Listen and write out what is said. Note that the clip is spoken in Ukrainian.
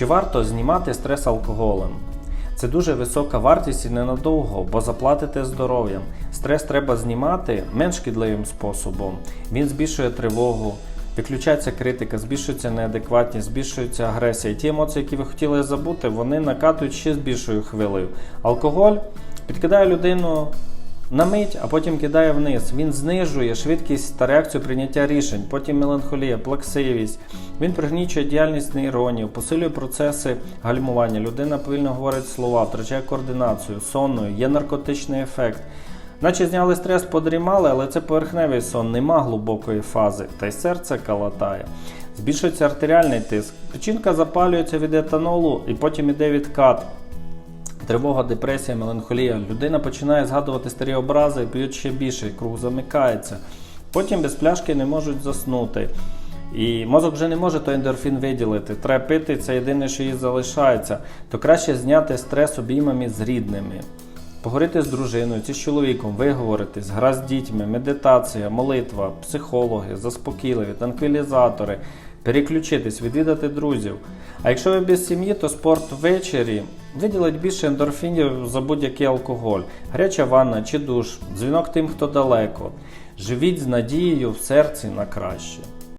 Чи варто знімати стрес алкоголем? Це дуже висока вартість і ненадовго, бо заплатите здоров'ям. Стрес треба знімати менш шкідливим способом. Він збільшує тривогу, виключається критика, збільшується неадекватність, збільшується агресія. Ті емоції, які ви хотіли забути, вони накатують ще з більшою хвилею. Алкоголь підкидає людину на мить, а потім кидає вниз. Він знижує швидкість та реакцію прийняття рішень, потім меланхолія, плаксивість. Він пригнічує діяльність нейронів, посилює процеси гальмування. Людина повільно говорить слова, втрачає координацію, сонною, є наркотичний ефект. Наче зняли стрес, подрімали, але це поверхневий сон, нема глибокої фази, та й серце калатає. Збільшується артеріальний тиск. Печінка запалюється від етанолу і потім іде відкат. Тривога, депресія, меланхолія. Людина починає згадувати старі образи, п'ють ще більше, круг замикається. Потім без пляшки не можуть заснути. І мозок вже не може той ендорфін виділити. Треба пити, це єдине, що їй залишається. То краще зняти стрес обіймами з рідними. Поговорити з дружиною чи з чоловіком, виговоритись, гра з дітьми, медитація, молитва, психологи, заспокійливі, танквілізатори, переключитись, відвідати друзів. А якщо ви без сім'ї, то спорт ввечері виділить більше ендорфінів за будь-який алкоголь, гаряча ванна чи душ, дзвінок тим, хто далеко. Живіть з надією в серці на краще.